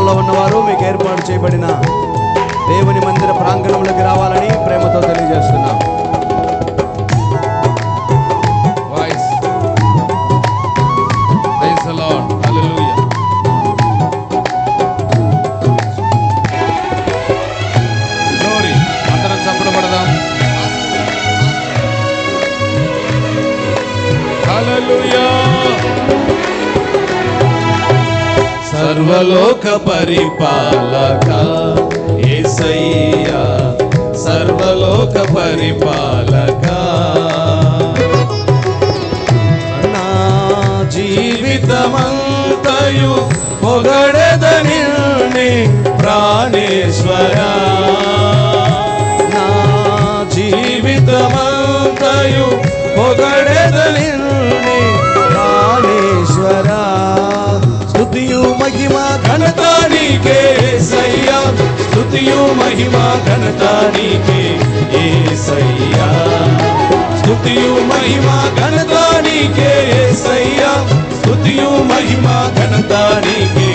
స్థలాల్లో ఉన్నవారు మీకు ఏర్పాటు చేయబడిన దేవుని మందిర ప్రాంగణంలోకి రావాలని ప్రేమతో తెలియజేస్తున్నారు సర్వలోక పరిపాలక. ఏసయ్యా సర్వలోక పరిపాలక. నా జీవితమంతయు పొగడదని ప్రాణేశ్వర. నా జీవితమంతయు పొగడదని ప్రాణేశ్వరా నీకే సయ్యా స్తుతియు మహిమ ఘనత నీకే ఏసయ్యా స్తుతియు మహిమ ఘనత నీకే సయ్యా స్తుతియు మహిమ ఘనత నీకే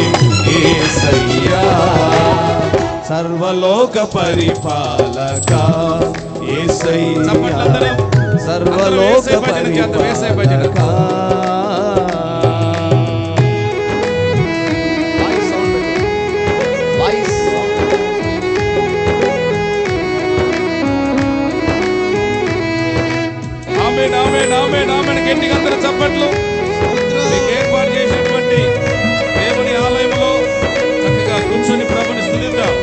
ఏసయ్యా సర్వలోక పరిపాలక ఏసయ్యా చప్పట్లందరం. సర్వలోక అందరూ వేసే భజన చేద్దాం, వేసే భజన. పరిపాలక ఆమేన్ ఆమేన్ గట్టిగా అందరూ చప్పట్లు మీకు ఏర్పాటు చేసినటువంటి దేవుని ఆలయంలో చక్కగా కూర్చొని ప్రభుని స్థుతిద్దాం.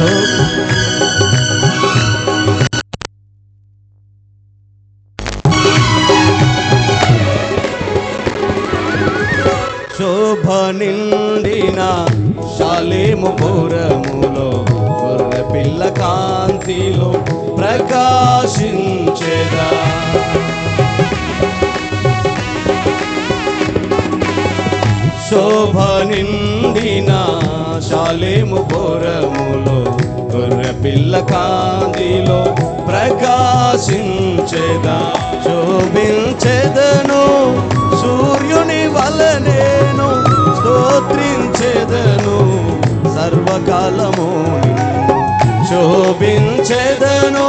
శోభ నిండిన శాలేము పురములో పిల్ల కాంతిలో ప్రకాశించేదా. శోభ నిండిన పాలేము పురములో గొర్రె పిల్ల కాంతిలో ప్రకాశించేదా? శోభించేదను సూర్యుని వలనేను స్తోత్రించేదను సర్వకాలము శోభించేదను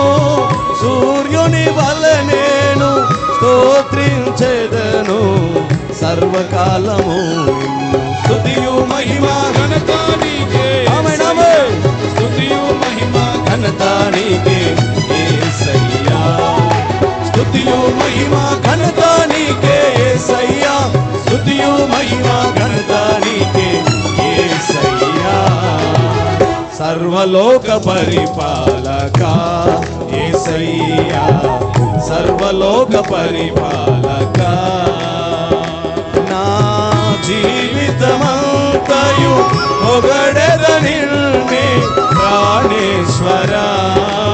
సూర్యుని సూర్యుని వలనేను స్తోత్రించేదను సర్వకాలము నిన్ను స్తుతియు మహిమ ఘనత నీకే ఆమేన్, ఆమేన్. స్తుతియు మహిమ ఘనత నీకే యేసయ్యా స్తుతియు మహిమ ఘనత నీకే యేసయ్యా స్తుతియు మహిమ ఘనత నీకే యేసయ్యా సర్వలోక పరిపాలక యేసయ్యా సర్వలోక పరిపాలక నా జీవితమంతయు పొగడెదని ప్రాణేశ్వరా. నా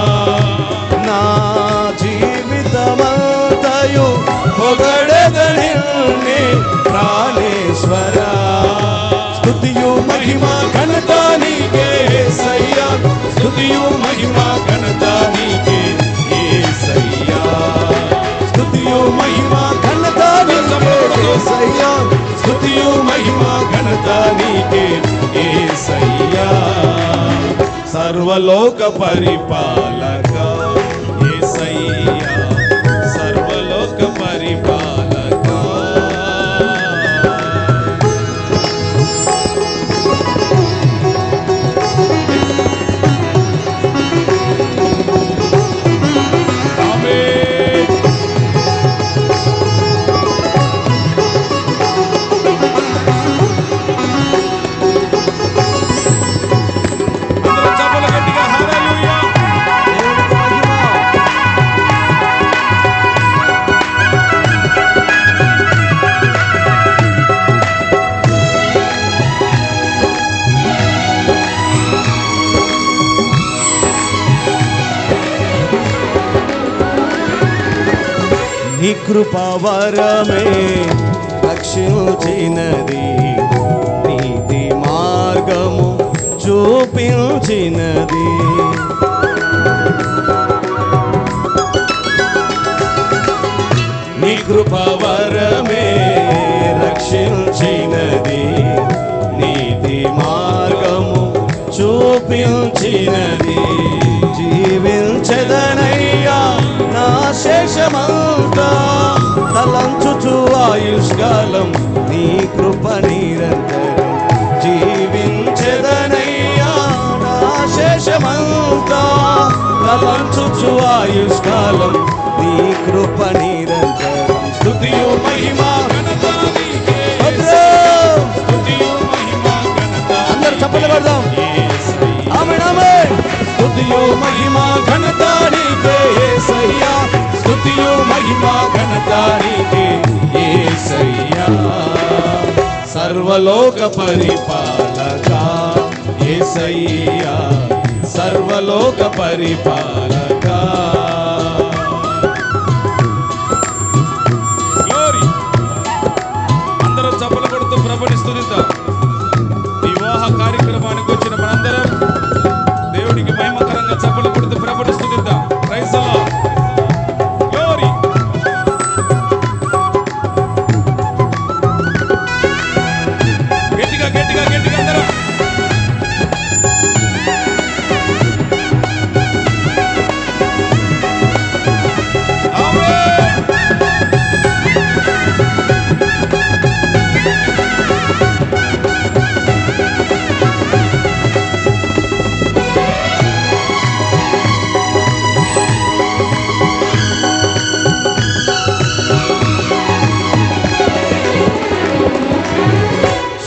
సర్వలోక పరిపాలక ఈ కృపావరమే రక్షించినది. నీతి మార్గము చూపించినది. నీ కృపావరమే రక్షించినది. నీతి మార్గము చూపించినది. జీవించదని దేశమంతా తలంచుచు ఆయుష్కాలం నీ కృప నిరంతరం. జీవించదనయ్యా శేషమంతా తలంచుచు ఆయుష్కాలం నీ కృప నిరంతరం. స్థుతియు మహిమా అందరు ఆమె ఆమె మహిమా सर्वलोक परिपालका ये सैया सर्वलोक परिपालका।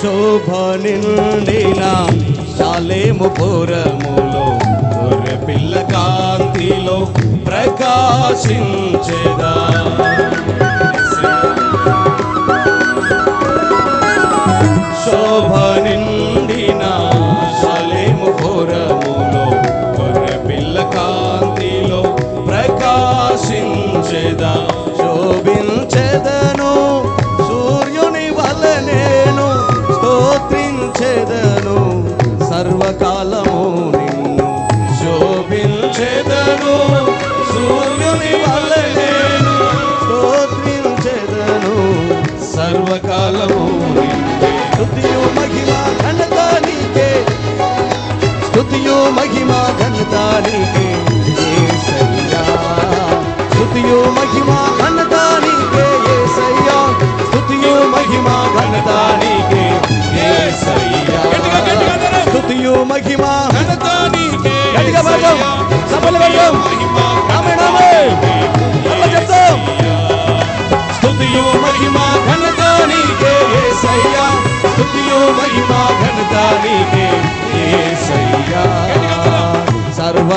శోభ నిండిన శాలేముపురములో గొర్రె పిల్ల కాంతిలో ప్రకాశించేదా. Santo.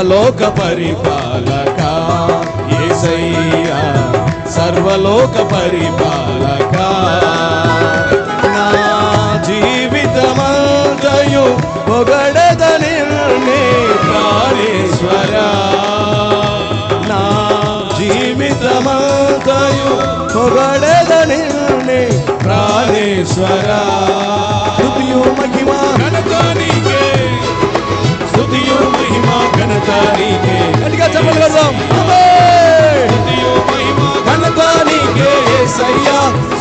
సర్వలోక పరిపాలక ఏసయ్యా సర్వలోక పరిపాలక. నా జీవితమంతయు పొగడదని ప్రాణేశ్వర. నా జీవితమంతయు పొగడదని ప్రాణేశ్వరా.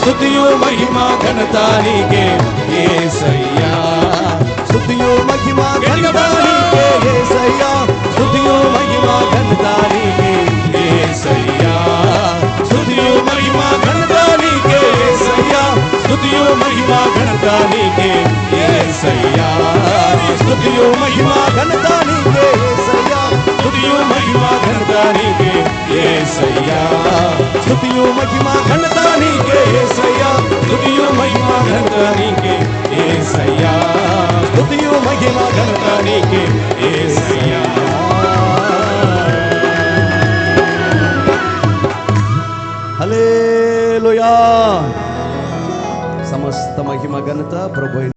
स्तुतियों महिमा घनता ही के ये सही। ఘనత ప్రభు